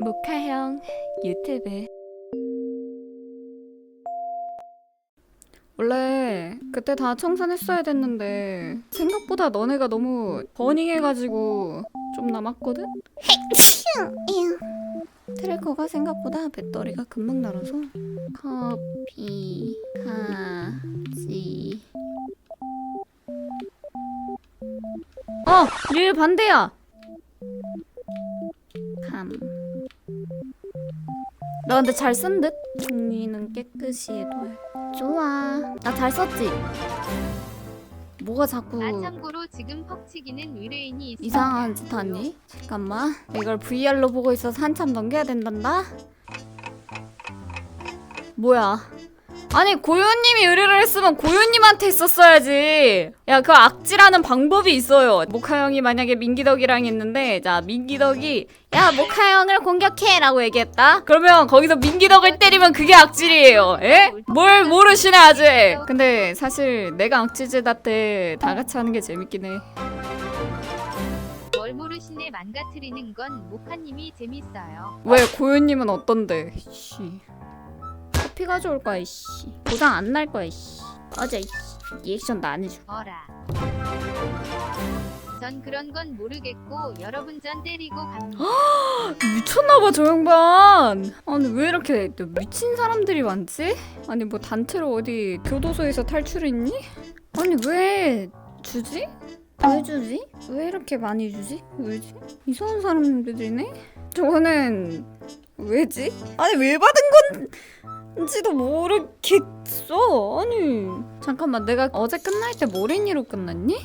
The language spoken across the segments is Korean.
모카형 유튜브 원래 그때 다 청산했어야 됐는데 생각보다 너네가 너무 버닝해가지고 좀 남았거든? 트래커가 생각보다 배터리가 금방 날아서 커피 가지 어! 릴 반대야! 나 근데 잘 쓴 듯? 정리는 깨끗이 해둬야 좋아. 나 잘 썼지? 뭐가 자꾸 아 참고로 지금 퍽치기는 의뢰인이 있어. 이상한 짓 하니? 잠깐만. 이걸 VR로 보고 있어서 한참 넘겨야 된단다? 뭐야. 아니 고요님이 의뢰를 했으면 고요님한테 했었어야지. 야 그 악질하는 방법이 있어요. 모카 형이 만약에 민기덕이랑 했는데 자 민기덕이 야 모카 형을 공격해 라고 얘기했다. 그러면 거기서 민기덕을 때리면 그게 악질이에요. 에? 뭘 모르시네 아직. 근데 사실 내가 악질제다 때 다 같이 하는 게 재밌긴 해. 뭘 모르시네 망가뜨리는 건 모카님이 재밌어요. 왜 고요님은 어떤데? 씨. 커피 가져올 거야, 씨. 보상 안 날 거야, 씨. 어제 씨. 리액션 나 안 해줘. 어라. 전 그런 건 모르겠고 여러분 전 때리고 갑니다. 미쳤나봐, 저 양반. 아니, 왜 이렇게 또 미친 사람들이 많지? 아니, 뭐 단체로 어디 교도소에서 탈출했니? 아니, 왜 주지? 왜 주지? 왜 이렇게 많이 주지? 왜지? 이상한 사람들이네? 저거는 왜지? 아니, 왜 받은 건 지도 모르겠어. 아니. 잠깐만, 내가 어제 끝날 때 모래니로 끝났니?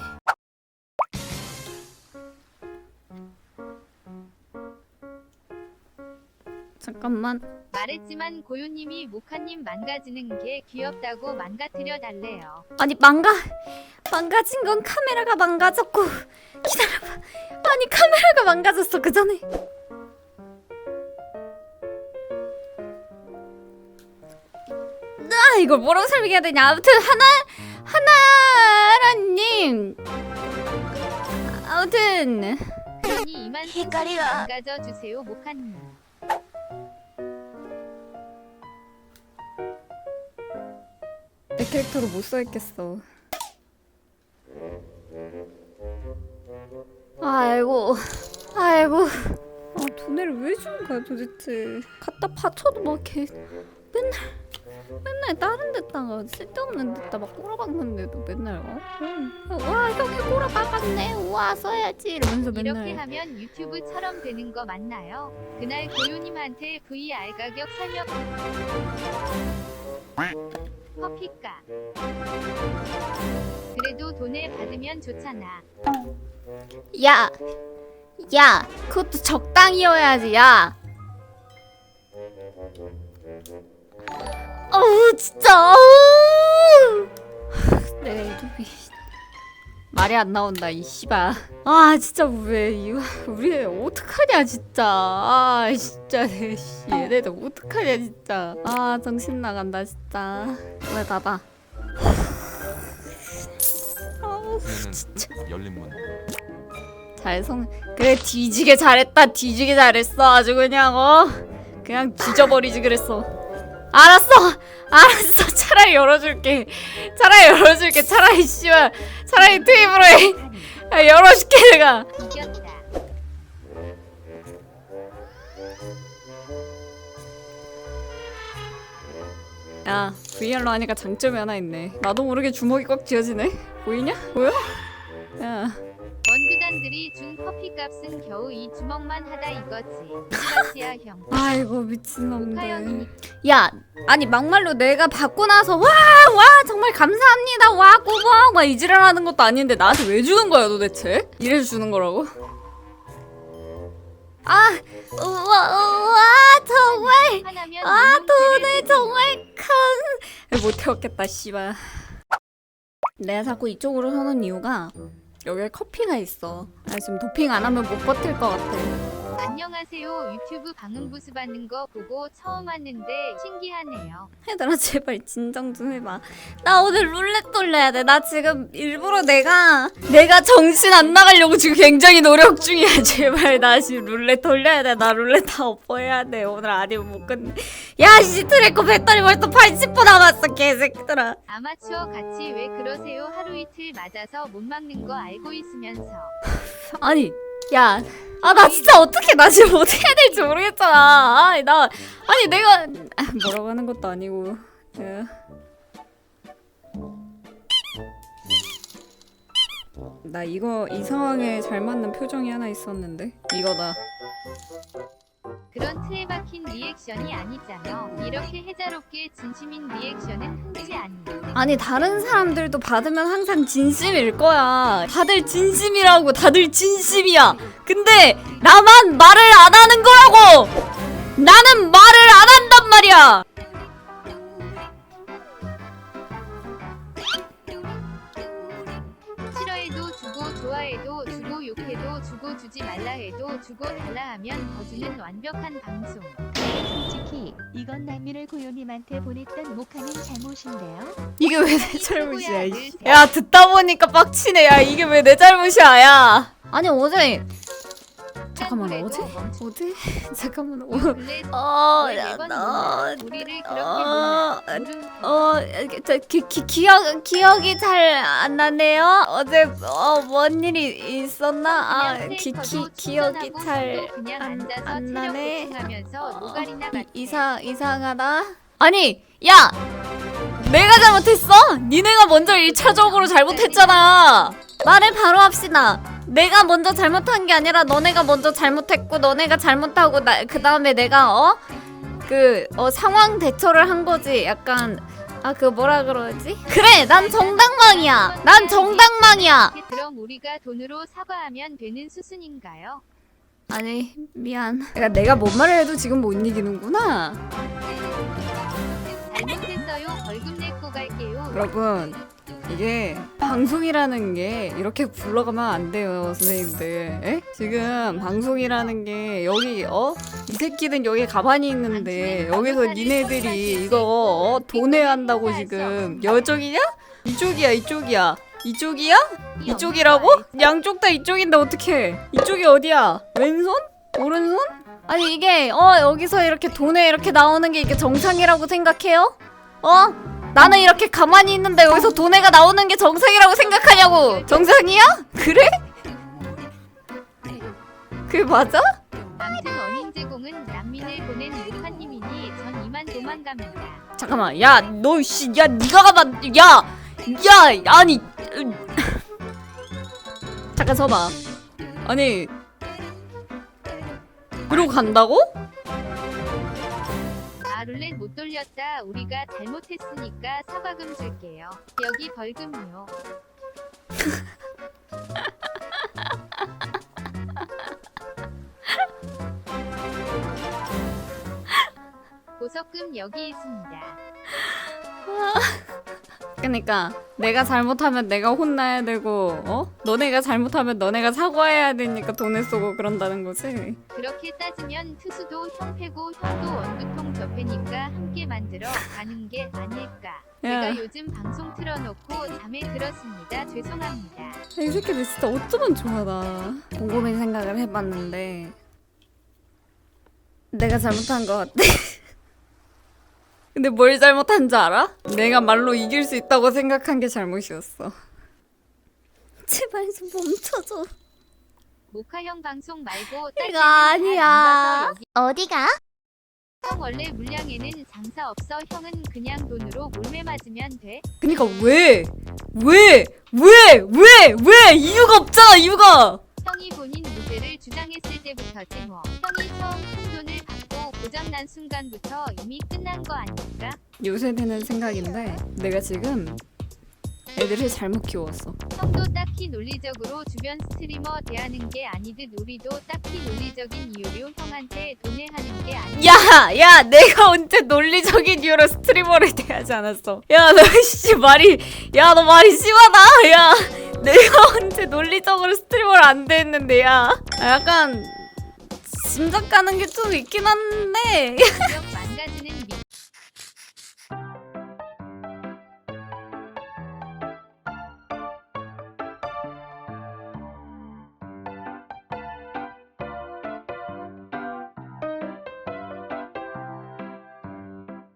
잠깐만. 말했지만 고요님이 모카님 망가지는 게 귀엽다고 망가뜨려 달래요. 아니 망가 망가진 건 카메라가 망가졌고 기다려봐 아니 카메라가 망가졌어 그 전에 아 이걸 뭐라고 설명해야 되냐? 아무튼 하나 하나라님. 아무튼. 그러니 이만 헷갈려. 망가져 주세요 모카님. 내 캐릭터로 못 써있겠어. 아이고. 아이고. 아 돈을 왜 주는 거야 도대체? 갖다 바쳐도 막걔 맨날 맨날 다른 데다가 쓸데없는 데다 막 꼬라박는데도 맨날 어? 응. 와 형이 꼬라박았네 와 써야지 이러면서 이렇게 맨날 하면 유튜브처럼 되는 거 맞나요? 그날 고요님한테 VR 가격 설명. 커피가. 그래도 돈을 받으면 좋잖아. 야! 야! 그것도 적당히여야지 야! 어우 진짜. 어우! 내가 유튜브 말이 안 나온다 이 씨발. 아 진짜 왜 이거 우리 애 어떡하냐 진짜. 아 진짜 내 씨, 얘네들 어떡하냐 진짜. 아 정신 나간다 진짜. 왜 닫아? 아우 문은 열린 문. 잘성 그래 뒤지게 잘했다 뒤지게 잘했어. 아주 그냥 어? 그냥 뒤져버리지 그랬어 알았어. 알았어. 차라리 열어줄게. 차라리 열어줄게. 차라리 씨발. 차라리 테이블로 해 야, 열어줄게 내가. 야 VR로 하니까 장점이 하나 있네. 나도 모르게 주먹이 꽉 쥐어지네. 보이냐? 보여? 야 원두단들이 준 커피값은 겨우 이 주먹만 하다 이거지. 이거지야 형. 아이고 미친놈들. 야 아니 막말로 내가 받고 나서 와 와 정말 감사합니다. 와 꼬박 막 이지랄하는 것도 아닌데 나한테 왜 주는 거야 도대체? 이래서 주는 거라고? 아 우와 우와 정말. 아 돈을 정말 큰 못 태웠겠다 씨발. 내가 자꾸 이쪽으로 서는 이유가 여기에 커피가 있어. 나 지금 도핑 안 하면 못 버틸 것 같아 안녕하세요. 유튜브 방음 부스 받는 거 보고 처음 왔는데 신기하네요. 얘들아 제발 진정 좀 해봐 나 오늘 룰렛 돌려야 돼 나 지금 일부러 내가 내가 정신 안 나가려고 지금 굉장히 노력 중이야 제발 나 지금 룰렛 돌려야 돼 나 룰렛 다 엎어야 돼 오늘 아니면 못 끝내 야씨 트래커 배터리 벌써 80% 남았어 개새끼들아 아마추어 같이 왜 그러세요? 하루 이틀 맞아서 못 막는 거 알고 있으면서. 아니 야 아 나 진짜 어떻게 나 지금 어떻게 해야 될지 모르겠잖아 아니 나 아니 내가 아, 뭐라고 하는 것도 아니고 예. 나 이거 이 상황에 잘 맞는 표정이 하나 있었는데 이거다 그런 틀에 박힌 리액션이 아니잖아. 이렇게 해자롭게 진심인 리액션은 흔치 않네. 아니 다른 사람들도 받으면 항상 진심일 거야 다들 진심이라고 다들 진심이야 근데 나만 말을 안 하는 거라고 나는 말을 안 한단 말이야 주지 말라 해도 주고 달라 하면 거주는 완벽한 방송. 솔직히 이건 난민을 고요님한테 보냈던 모카님 잘못인데요. 이게 왜 내 잘못이야? 이 씨. 야 듣다 보니까 빡치네. 야 이게 왜 내 잘못이야? 야. 아니 어제 잠깐만 어제 어제 잠깐만 어. 블랙 어, 어, 보나? 모르- 어, 저, 기, 기, 기억, 기억이 잘 안 나네요. 어제, 어, 뭔 일이 있었나? 아, 기, 기, 기억이 잘 안, 안 나네. 어, 이. 이상, 이상하다. 아니, 야! 내가 잘못했어? 니네가 먼저 1차적으로 잘못했잖아. 말을 바로 합시다. 내가 먼저 잘못한 게 아니라 너네가 먼저 잘못했고 너네가 잘못하고 나 그 다음에 내가 어? 그 어, 상황 대처를 한 거지. 약간 아 그 뭐라 그러지? 그래, 난 정당망이야. 난 정당망이야. 그럼 우리가 돈으로 사과하면 되는 수순인가요? 아니 미안. 그러니까 내가 뭔 말을 해도 지금 못 이기는구나. 잘못했어요. 벌금 내고 갈게요. 여러분 이게 방송이라는 게 이렇게 굴러가면 안 돼요 선생님들 에? 지금 방송이라는 게 여기 어? 이 새끼는 여기 가만히 있는데 여기서 니네들이 이거 어? 돈 내야 한다고 지금 여쪽이냐? 이쪽이야 이쪽이야 이쪽이야? 이쪽이라고? 양쪽 다 이쪽인데 어떡해 이쪽이 어디야? 왼손? 오른손? 아니 이게 어 여기서 이렇게 돈에 이렇게 나오는 게 이게 정상이라고 생각해요? 어? 나는 이렇게 가만히 있는데 여기서 돈에가 나오는 게 정상이라고 생각하냐고 정상이야? 그래? 그게 맞아? 원인 제공은 난민을 보낸 루카님이니 전 이만 도망갑니다. 잠깐만 야너씨야 니가 가만 야야 아니 으, 잠깐 서봐 아니 이러고 간다고? 아 룰렛 못 돌렸다. 우리가 잘못했으니까 사과금 줄게요. 여기 벌금이요. 보석금 여기 있습니다. 그러니까 내가 잘못하면 내가 혼나야 되고 어? 너네가 잘못하면 너네가 사과해야 되니까 돈을 쏘고 그런다는 거지 그렇게 따지면 투수도 형 패고 형도 원두통 접해니까 함께 만들어 가는 게 아닐까. 야. 제가 요즘 방송 틀어놓고 잠에 들었습니다. 죄송합니다. 이 새끼들 진짜 어쩌면 좋아 나 곰곰이 생각을 해봤는데 내가 잘못한 것 같아 근데 뭘 잘못한 줄 알아? 내가 말로 이길 수 있다고 생각한 게 잘못이었어 제발 좀 멈춰줘 모카형 방송 말고 이거 아니야. 어디가? 형 원래 물량에는 장사 없어 형은 그냥 돈으로 몰매 맞으면 돼. 그니까 왜? 왜? 왜? 왜? 왜? 이유가 없잖아 이유가 형이 본인 무죄를 주장했을 때부터지 뭐. 고장난 순간부터 이미 끝난 거 아닐까? 요새 드는 생각인데 내가 지금 애들을 잘못 키웠어 형도 딱히 논리적으로 주변 스트리머 대하는 게 아니듯 우리도 딱히 논리적인 이유로 형한테 돈해하는 게 아니 야. 야, 야, 내가 언제 논리적인 이유로 스트리머를 대하지 않았어. 야, 너씨 말이, 야, 너 말이 심하다. 야, 내가 언제 논리적으로 스트리머를 안 대했는데, 야. 아, 약간 짐작 가는 게 좀 있긴 한데